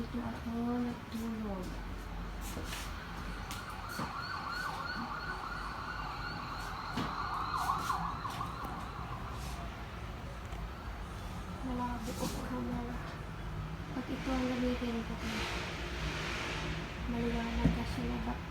Dito ako nagtulog. Malabo ko po camera. Pag ito ang gamitin ko, maliwanag kasi laba.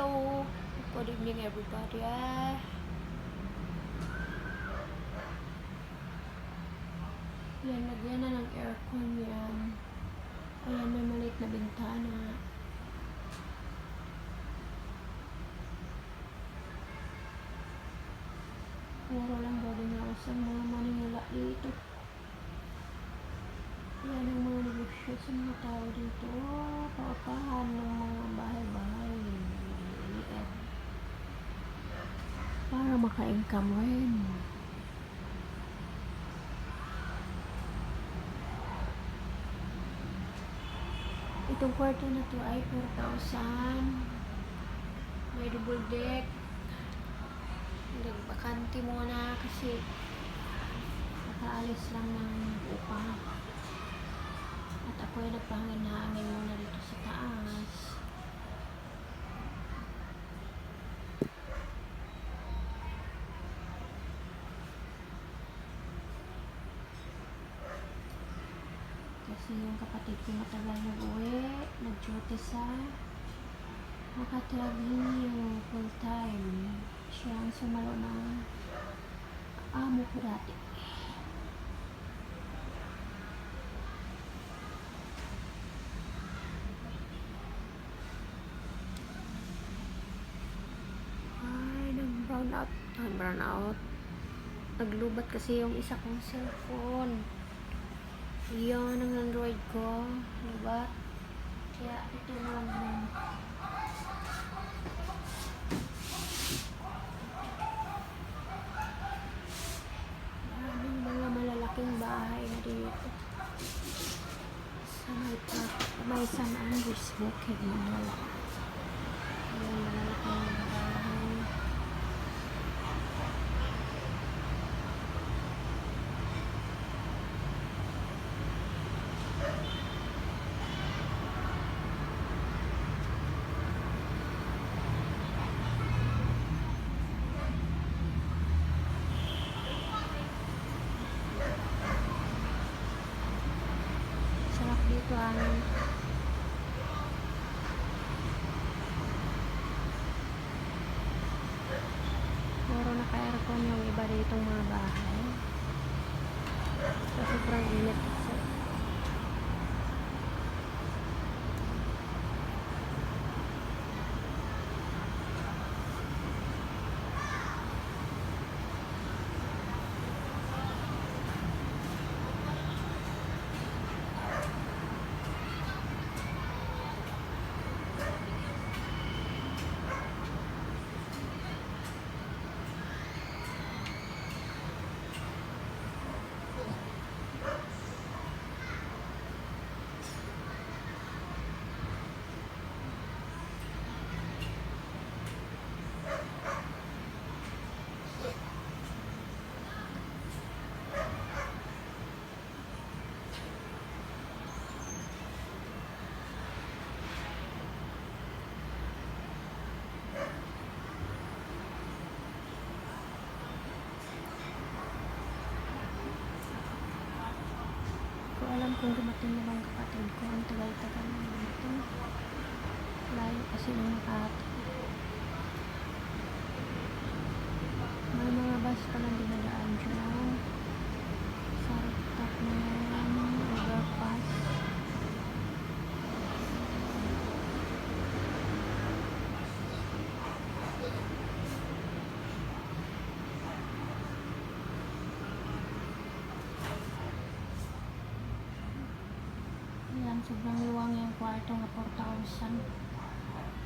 Hello! Good evening everybody. Ah. Yan, na ng aircon yan. Ayan, may maliit na bintana. Puro lang daw din ako sa mga manila dito. Yan ang mga negosyo sa mga tao dito. Paupahan ng mga bahay-bahay. Para maka-income rin. Itong kwarto na to ay 4,000. May double deck. Nagbakante muna kasi nakaalis lang ng upa. At ako ay nagpahangin-hangin muna dito sa taas. Ko matagal nag-uwi, nag-duty sa Makataging full time. Siya ang sumalo ng amo ko dati. Ay, nag-brown out. Nag-brown out. Naglubat kasi yung isa kong cellphone. Yan ang Android ko. Diba? Kaya ito lang mga malalaking bahay na dito. Sa may, pa- may San Andres Bukid, Manila. Ayan, malalaking mga bahay. Sarap dito ang Puro naka-aircon yung iba ditong mga bahay. So, sobrang init kasi. alam kung dumating na bang kapatid ko. Ang tagal-tagal na ito. Layo kasi ng Makati. May mga bus pa lang dinadaan dyan. Sa rooftop na yan. Overpass. Ayan, sobrang luwang yung kwarto nga 4,000.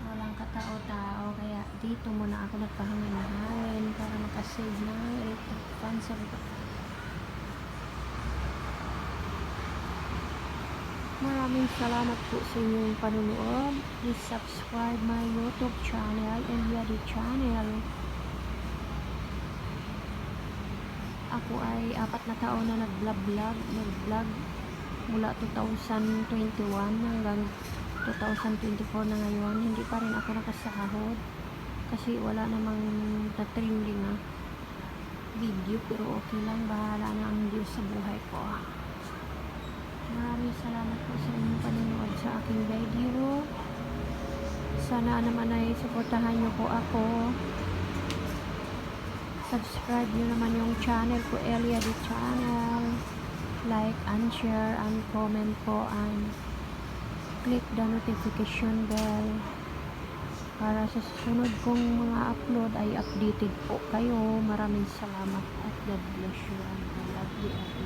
Walang katao-tao, kaya dito muna ako nagpahinga ng hangin para makasave ng electric fan sa baba. Maraming salamat po sa inyong panunood. Please subscribe my YouTube channel, Eliadi Channel. Ako ay apat na taon na nag-vlog-vlog, nag-vlog mula 2021 hanggang 2024 na ngayon. Hindi pa rin ako nakasahod kasi wala namang na-trending na video pero okay lang. Bahala na ang Diyos sa buhay ko. Maraming salamat po sa inyong panonood sa aking video. Sana naman ay suportahan niyo po ako. Subscribe niyo naman yung channel ko, Elia the Channel. Like and share and comment po and click the notification bell para sa susunod kong mga upload ay updated po kayo. Maraming salamat at God bless you and I love